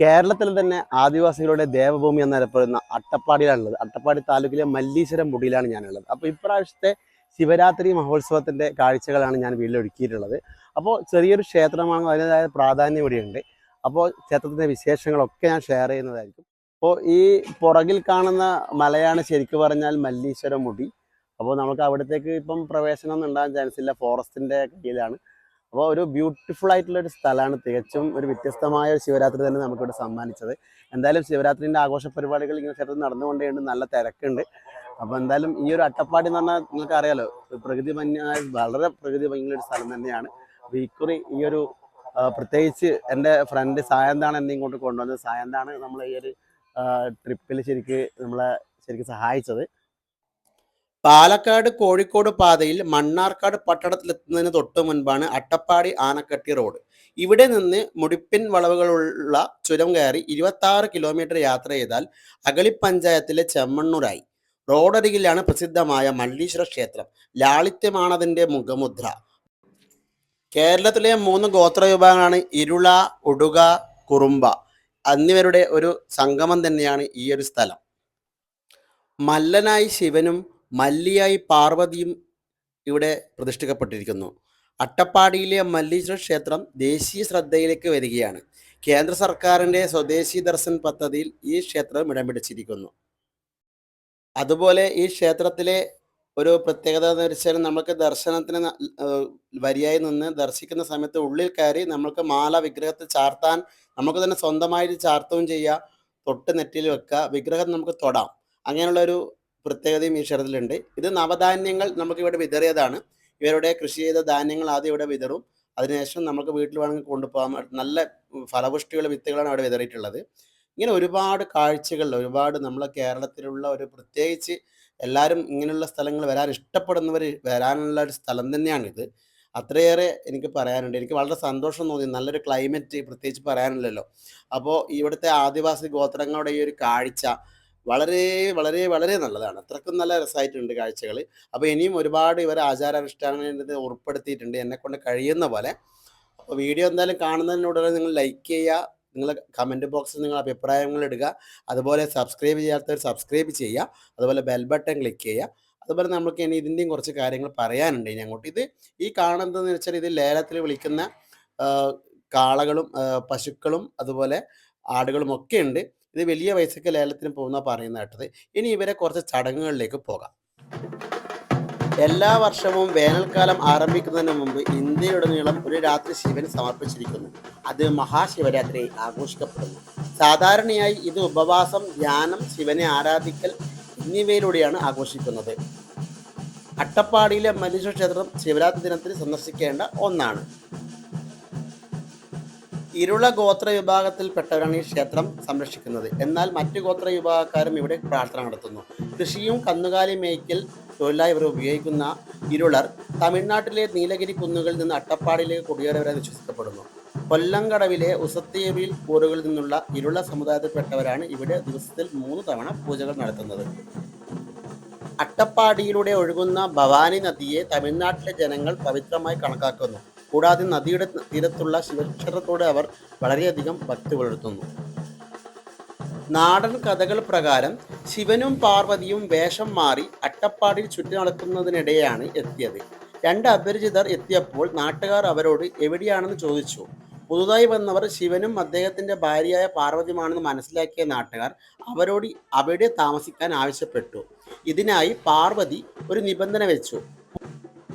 കേരളത്തിൽ തന്നെ ആദിവാസികളുടെ ദേവഭൂമി എന്നറിയപ്പെടുന്ന അട്ടപ്പാടിയിലാണുള്ളത്. അട്ടപ്പാടി താലൂക്കിലെ മല്ലീശ്വരം മുടിയിലാണ് ഞാനുള്ളത്. അപ്പോൾ ഇപ്രാവശ്യത്തെ ശിവരാത്രി മഹോത്സവത്തിന്റെ കാഴ്ചകളാണ് ഞാൻ വീട്ടിൽ ഒരുക്കിയിട്ടുള്ളത് അപ്പോൾ ചെറിയൊരു ക്ഷേത്രമാണ് അതിന്റെതായ പ്രാധാന്യം ഇവിടെയുണ്ട്. അപ്പോൾ ക്ഷേത്രത്തിന്റെ വിശേഷങ്ങളൊക്കെ ഞാൻ ഷെയർ ചെയ്യുന്നതായിരിക്കും. അപ്പോൾ ഈ പുറകിൽ കാണുന്ന മലയാണ് ശരിക്കും പറഞ്ഞാൽ മല്ലീശ്വരം മുടി. അപ്പോൾ നമുക്ക് അവിടത്തേക്ക് ഇപ്പം പ്രവേശനം ഒന്നും ഉണ്ടാകാൻ ചാൻസ് ഇല്ല. ഫോറസ്റ്റിന്റെ കീഴിലാണ്. അപ്പോൾ ഒരു ബ്യൂട്ടിഫുൾ ആയിട്ടുള്ള ഒരു സ്ഥലമാണ് തികച്ചും ഒരു വ്യത്യസ്തമായ ശിവരാത്രി തന്നെ നമുക്കിവിടെ സമ്മാനിച്ചത്. എന്തായാലും ശിവരാത്രിന്റെ ആഘോഷ പരിപാടികൾ ഇങ്ങനെ ക്ഷേത്രത്തിൽ നടന്നുകൊണ്ടേണ്ട് നല്ല തിരക്കുണ്ട്. അപ്പോൾ എന്തായാലും ഈ ഒരു അട്ടപ്പാടി എന്ന് പറഞ്ഞാൽ നിങ്ങൾക്ക് അറിയാലോ പ്രകൃതി ഭംഗിയായ വളരെ പ്രകൃതി ഭംഗിയുള്ള ഒരു സ്ഥലം തന്നെയാണ്. അപ്പോൾ ഇക്കുറി ഈ ഒരു പ്രത്യേകിച്ച് എന്റെ ഫ്രണ്ട് സായന്താണ് എന്നെ ഇങ്ങോട്ട് കൊണ്ടുവന്നത്. സായന്താണ് നമ്മൾ ഈ ഒരു ട്രിപ്പിൽ ശരിക്ക് നമ്മളെ ശരിക്കും സഹായിച്ചത്. പാലക്കാട് കോഴിക്കോട് പാതയിൽ മണ്ണാർക്കാട് പട്ടണത്തിലെത്തുന്നതിന് തൊട്ട് മുൻപാണ് അട്ടപ്പാടി ആനക്കട്ടി റോഡ്. ഇവിടെ നിന്ന് മുടിപ്പിൻ വളവുകളുള്ള ചുരം കയറി ഇരുപത്തി കിലോമീറ്റർ യാത്ര ചെയ്താൽ അഗളി പഞ്ചായത്തിലെ ചെമ്മണ്ണൂരായി. റോഡരികിലാണ് പ്രസിദ്ധമായ മല്ലീശ്വര ക്ഷേത്രം. ലാളിത്യമാണതിന്റെ മുഖമുദ്ര. കേരളത്തിലെ മൂന്ന് ഗോത്ര വിഭാഗങ്ങളാണ് ഇരുള ഉടുക കുറുമ്പ എന്നിവരുടെ ഒരു സംഗമം തന്നെയാണ് ഈ ഒരു സ്ഥലം. മല്ലനായി ശിവനും മല്ലിയായി പാർവതിയും ഇവിടെ പ്രതിഷ്ഠിക്കപ്പെട്ടിരിക്കുന്നു. അട്ടപ്പാടിയിലെ മല്ലീശ്വര ക്ഷേത്രം ദേശീയ ശ്രദ്ധയിലേക്ക് വരികയാണ്. കേന്ദ്ര സർക്കാരിന്റെ സ്വദേശി ദർശൻ പദ്ധതിയിൽ ഈ ക്ഷേത്രം ഇടം പിടിച്ചിരിക്കുന്നു. അതുപോലെ ഈ ക്ഷേത്രത്തിലെ ഒരു പ്രത്യേകത എന്ന് വെച്ചാൽ നമുക്ക് ദർശനത്തിന് വരിയായി നിന്ന് ദർശിക്കുന്ന സമയത്ത് ഉള്ളിൽ കയറി നമുക്ക് മാല വിഗ്രഹത്തിൽ ചാർത്താൻ നമുക്ക് തന്നെ സ്വന്തമായിട്ട് ചാർത്തവും ചെയ്യാം. തൊട്ട് നെറ്റിയിൽ വെക്കുക. വിഗ്രഹം നമുക്ക് തൊടാം. അങ്ങനെയുള്ള ഒരു പ്രത്യേകതയും ഈ ക്ഷേത്രത്തിലുണ്ട്. ഇത് നവധാന്യങ്ങൾ നമുക്ക് ഇവിടെ വിതറിയതാണ്. ഇവരുടെ കൃഷി ചെയ്ത ധാന്യങ്ങൾ ആദ്യം ഇവിടെ വിതറും. അതിനുശേഷം നമുക്ക് വീട്ടിൽ വേണമെങ്കിൽ കൊണ്ടുപോകാം. നല്ല ഫലപുഷ്ടിയുള്ള വിത്തുകളാണ് അവിടെ വിതറിയിട്ടുള്ളത്. ഇങ്ങനെ ഒരുപാട് കാഴ്ചകൾ ഒരുപാട് നമ്മളെ കേരളത്തിലുള്ള ഒരു പ്രത്യേകിച്ച് എല്ലാവരും ഇങ്ങനെയുള്ള സ്ഥലങ്ങൾ വരാൻ ഇഷ്ടപ്പെടുന്നവർ വരാനുള്ള ഒരു സ്ഥലം തന്നെയാണിത്. അത്രയേറെ എനിക്ക് പറയാനുണ്ട്. എനിക്ക് വളരെ സന്തോഷം തോന്നി. നല്ലൊരു ക്ലൈമറ്റ് പ്രത്യേകിച്ച് പറയാനില്ലല്ലോ. അപ്പോൾ ഇവിടുത്തെ ആദിവാസി ഗോത്രങ്ങളുടെ ഈ ഒരു കാഴ്ച വളരെ വളരെ വളരെ നല്ലതാണ്. അത്രക്കും നല്ല രസമായിട്ടുണ്ട് കാഴ്ചകൾ അപ്പോൾ ഇനിയും ഒരുപാട് ഇവർ ആചാരാനുഷ്ഠാനങ്ങൾ ഉൾപ്പെടുത്തിയിട്ടുണ്ട്. എന്നെ കൊണ്ട് കഴിയുന്ന പോലെ. അപ്പോൾ വീഡിയോ എന്തായാലും കാണുന്നതിനോട് നിങ്ങൾ ലൈക്ക് ചെയ്യുക. നിങ്ങൾ കമന്റ് ബോക്സിൽ നിങ്ങൾ അഭിപ്രായങ്ങൾ ഇടുക. അതുപോലെ സബ്സ്ക്രൈബ് ചെയ്യാത്തവർ സബ്സ്ക്രൈബ് ചെയ്യുക. അതുപോലെ ബെൽ ബട്ടൺ ക്ലിക്ക് ചെയ്യുക. അതുപോലെ നമുക്ക് ഇനി ഇതിന്റെയും കുറച്ച് കാര്യങ്ങൾ പറയാനുണ്ട് ഇനി അങ്ങോട്ട്. ഇത് ഈ കാണുന്നതെന്ന് വെച്ചാൽ ഇത് ലേലത്തിൽ വിളിക്കുന്ന കാളകളും പശുക്കളും അതുപോലെ ആടുകളും ഒക്കെ ഉണ്ട്. ഇത് വലിയ പൈസക്ക് ലേലത്തിന് പോകുന്ന പറയുന്ന കേട്ടത്. ഇനി ഇവരെ കുറച്ച് ചടങ്ങുകളിലേക്ക് പോകാം. എല്ലാ വർഷവും വേനൽക്കാലം ആരംഭിക്കുന്നതിന് മുമ്പ് ഇന്ത്യയിലുടനീളം ഒരു രാത്രി ശിവന് സമർപ്പിച്ചിരിക്കുന്നു. അത് മഹാശിവരാത്രി ആഘോഷിക്കപ്പെടുന്നു. സാധാരണയായി ഇത് ഉപവാസം ധ്യാനം ശിവനെ ആരാധിക്കൽ എന്നിവയിലൂടെയാണ് ആഘോഷിക്കുന്നത്. അട്ടപ്പാടിയിലെ മനുഷ്യ ക്ഷേത്രം ശിവരാത്രി ദിനത്തിൽ സന്ദർശിക്കേണ്ട ഒന്നാണ്. ഇരുള ഗോത്ര വിഭാഗത്തിൽപ്പെട്ടവരാണ് ഈ ക്ഷേത്രം സംരക്ഷിക്കുന്നത്. എന്നാൽ മറ്റു ഗോത്ര വിഭാഗക്കാരും ഇവിടെ പ്രാർത്ഥന നടത്തുന്നു. കൃഷിയും കന്നുകാലി മേയ്ക്കൽ തൊഴിലായി ഇവർ ഉപയോഗിക്കുന്ന ഇരുളർ തമിഴ്നാട്ടിലെ നീലഗിരി കുന്നുകളിൽ നിന്ന് അട്ടപ്പാടിയിലേക്ക് കുടിയേറിയവരായി വിശ്വസിക്കപ്പെടുന്നു. കൊല്ലംകടവിലെ ഉസത്തേവിൽ കൂറുകളിൽ നിന്നുള്ള ഇരുള സമുദായത്തിൽപ്പെട്ടവരാണ് ഇവിടെ ദിവസത്തിൽ മൂന്ന് തവണ പൂജകൾ നടത്തുന്നത്. അട്ടപ്പാടിയിലൂടെ ഒഴുകുന്ന ഭവാനി നദിയെ തമിഴ്നാട്ടിലെ ജനങ്ങൾ പവിത്രമായി കണക്കാക്കുന്നു. കൂടാതെ നദിയുടെ തീരത്തുള്ള ശിവക്ഷേത്രത്തോട് അവർ വളരെയധികം ഭക്തി പുലർത്തുന്നു. നാടൻ കഥകൾ പ്രകാരം ശിവനും പാർവതിയും വേഷം മാറി അട്ടപ്പാടിയിൽ ചുറ്റി നടക്കുന്നതിനിടെയാണ് എത്തിയത്. രണ്ട് അപരിചിതർ എത്തിയപ്പോൾ നാട്ടുകാർ അവരോട് എവിടെയാണെന്ന് ചോദിച്ചു. പുതുതായി വന്നവർ ശിവനും അദ്ദേഹത്തിന്റെ ഭാര്യയായ പാർവതിയുമാണെന്ന് മനസ്സിലാക്കിയ നാട്ടുകാർ അവരോട് അവിടെ താമസിക്കാൻ ആവശ്യപ്പെട്ടു. ഇതിനായി പാർവതി ഒരു നിബന്ധന വെച്ചു.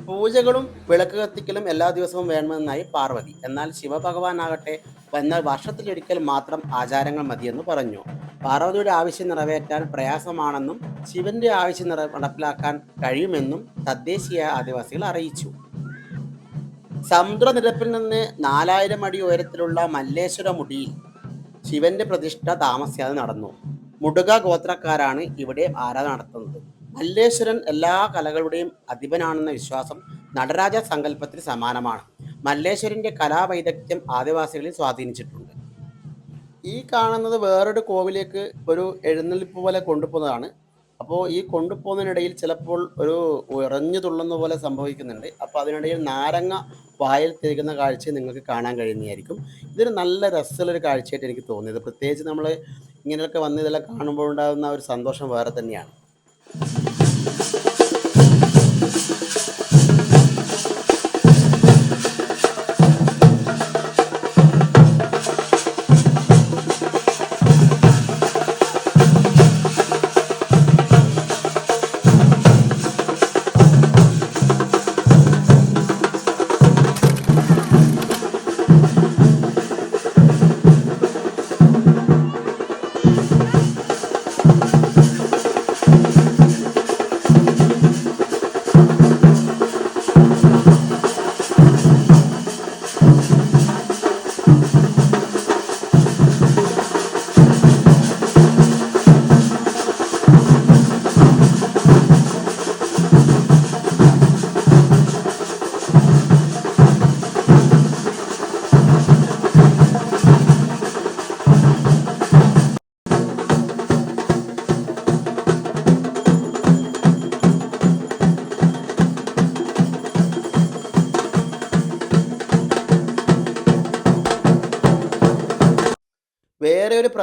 പൂജകളും വിളക്ക് കത്തിക്കലും എല്ലാ ദിവസവും വേണമെന്നായി പാർവതി. എന്നാൽ ശിവഭഗവാനാകട്ടെ എന്നാൽ വർഷത്തിലൊരിക്കൽ മാത്രം ആചാരങ്ങൾ മതിയെന്ന് പറഞ്ഞു. പാർവതിയുടെ ആവശ്യം നിറവേറ്റാൻ പ്രയാസമാണെന്നും ശിവന്റെ ആവശ്യം നിറ നടപ്പിലാക്കാൻ കഴിയുമെന്നും തദ്ദേശീയ ആദിവാസികൾ അറിയിച്ചു. സമുദ്രനിരപ്പിൽ നിന്ന് നാലായിരം അടി ഉയരത്തിലുള്ള മല്ലേശ്വര മുടിയിൽ ശിവന്റെ പ്രതിഷ്ഠ താമസിയാതെ നടന്നു. മുടുക ഗോത്രക്കാരാണ് ഇവിടെ ആരാധന നടത്തുന്നത്. മല്ലേശ്വരൻ എല്ലാ കലകളുടെയും അധിപനാണെന്ന വിശ്വാസം നടരാജ സങ്കല്പത്തിന് സമാനമാണ്. മല്ലേശ്വരന്റെ കലാവൈദഗ്ധ്യം ആദിവാസികളിൽ സ്വാധീനിച്ചിട്ടുണ്ട്. ഈ കാണുന്നത് വേറൊരു കോവിലേക്ക് ഒരു എഴുന്നള്ളിപ്പ് പോലെ കൊണ്ടുപോകുന്നതാണ്. അപ്പോൾ ഈ കൊണ്ടുപോകുന്നതിനിടയിൽ ചിലപ്പോൾ ഒരു ഉറഞ്ഞു തുള്ളുന്ന പോലെ സംഭവിക്കുന്നുണ്ട്. അപ്പോൾ അതിനിടയിൽ നാരങ്ങ വായിൽ തിരിക്കുന്ന കാഴ്ച നിങ്ങൾക്ക് കാണാൻ കഴിയുന്നതായിരിക്കും. ഇതൊരു നല്ല രസമുള്ളൊരു കാഴ്ചയായിട്ട് എനിക്ക് തോന്നിയത്. പ്രത്യേകിച്ച് നമ്മൾ ഇങ്ങനെയൊക്കെ വന്ന് ഇതെല്ലാം കാണുമ്പോൾ ഉണ്ടാകുന്ന ഒരു സന്തോഷം വേറെ തന്നെയാണ്.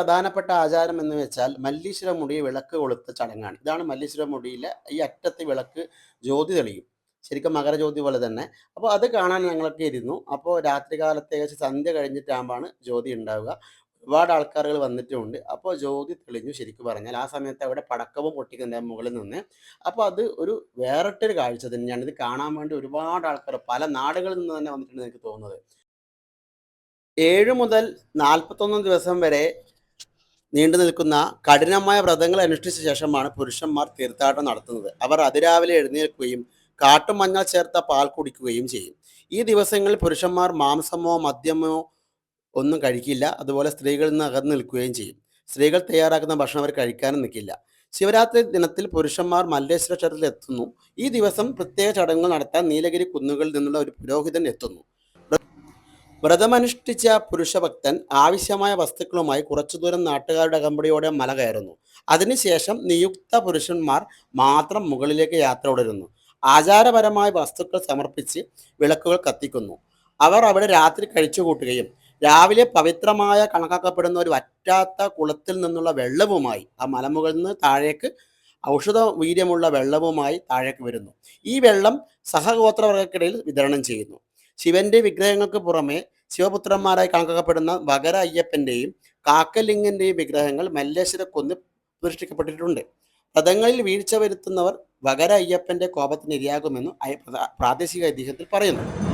പ്രധാനപ്പെട്ട ആചാരം എന്ന് വെച്ചാൽ മല്ലീശ്വര മുടി വിളക്ക് കൊളുത്ത ചടങ്ങാണ്. ഇതാണ് മല്ലീശ്വര മുടിയിലെ ഈ അറ്റത്തെ വിളക്ക് ജ്യോതി തെളിയും. ശരിക്കും മകരജ്യോതി പോലെ തന്നെ. അപ്പോൾ അത് കാണാൻ ഞങ്ങളൊക്കെ ഇരുന്നു. അപ്പോൾ രാത്രി കാലത്ത് ഏകദേശം സന്ധ്യ കഴിഞ്ഞിട്ടാകുമ്പോൾ ജ്യോതി ഉണ്ടാവുക. ഒരുപാട് ആൾക്കാരുകൾ വന്നിട്ടുമുണ്ട് അപ്പോൾ ജ്യോതി തെളിഞ്ഞു ശരിക്കും പറഞ്ഞാൽ ആ സമയത്ത് അവിടെ പടക്കവും പൊട്ടിക്കുന്ന മുകളിൽ നിന്ന് അപ്പോൾ അത് ഒരു വേറിട്ടൊരു കാഴ്ച തന്നെയാണ്. ഇത് കാണാൻ വേണ്ടി ഒരുപാട് ആൾക്കാർ പല നാടുകളിൽ നിന്ന് തന്നെ വന്നിട്ടുണ്ട് എനിക്ക് തോന്നുന്നത്. ഏഴ് മുതൽ നാൽപ്പത്തൊന്ന് ദിവസം വരെ നീണ്ടു നിൽക്കുന്ന കഠിനമായ വ്രതങ്ങൾ അനുഷ്ഠിച്ച ശേഷമാണ് പുരുഷന്മാർ തീർത്ഥാടനം നടത്തുന്നത്. അവർ അതിരാവിലെ എഴുന്നേൽക്കുകയും കാട്ടുമഞ്ഞൾ ചേർത്ത പാൽ കുടിക്കുകയും ചെയ്യും. ഈ ദിവസങ്ങളിൽ പുരുഷന്മാർ മാംസമോ മദ്യമോ ഒന്നും കഴിക്കില്ല. അതുപോലെ സ്ത്രീകളിൽ നിന്ന് അകന്നു നിൽക്കുകയും ചെയ്യും. സ്ത്രീകൾ തയ്യാറാക്കുന്ന ഭക്ഷണം അവർ കഴിക്കാനും നിൽക്കില്ല. ശിവരാത്രി ദിനത്തിൽ പുരുഷന്മാർ മല്ലേശ്വര ക്ഷേത്രത്തിൽ എത്തുന്നു. ഈ ദിവസം പ്രത്യേക ചടങ്ങുകൾ നടത്താൻ നീലഗിരി കുന്നുകളിൽ നിന്നുള്ള ഒരു പുരോഹിതൻ എത്തുന്നു. വ്രതമനുഷ്ഠിച്ച പുരുഷഭക്തൻ ആവശ്യമായ വസ്തുക്കളുമായി കുറച്ചു ദൂരം നാട്ടുകാരുടെ അകമ്പടിയോടെ മല കയറുന്നു. അതിനുശേഷം നിയുക്ത പുരുഷന്മാർ മാത്രം മുകളിലേക്ക് യാത്ര തുടരുന്നു. ആചാരപരമായ വസ്തുക്കൾ സമർപ്പിച്ച് വിളക്കുകൾ കത്തിക്കുന്നു. അവർ അവിടെ രാത്രി കഴിച്ചുകൂട്ടുകയും രാവിലെ പവിത്രമായ കണക്കാക്കപ്പെടുന്ന ഒരു വറ്റാത്ത കുളത്തിൽ നിന്നുള്ള വെള്ളവുമായി ആ മലമുകളിൽ നിന്ന് താഴേക്ക് ഔഷധ വീര്യമുള്ള വെള്ളവുമായി താഴേക്ക് വരുന്നു. ഈ വെള്ളം സഹഗോത്രവർഗക്കിടയിൽ വിതരണം ചെയ്യുന്നു. ശിവന്റെ വിഗ്രഹങ്ങൾക്ക് പുറമെ ശിവപുത്രന്മാരായി കണക്കാക്കപ്പെടുന്ന വകര അയ്യപ്പന്റെയും കാക്കലിംഗന്റെയും വിഗ്രഹങ്ങൾ മല്ലേശ്വര കൊന്ന് പ്രതിഷ്ഠിക്കപ്പെട്ടിട്ടുണ്ട്. വ്രതങ്ങളിൽ വീഴ്ച വരുത്തുന്നവർ വകര അയ്യപ്പന്റെ കോപത്തിന് ഇരയാകുമെന്നും പ്രാദേശിക ഐതിഹ്യത്തിൽ പറയുന്നു.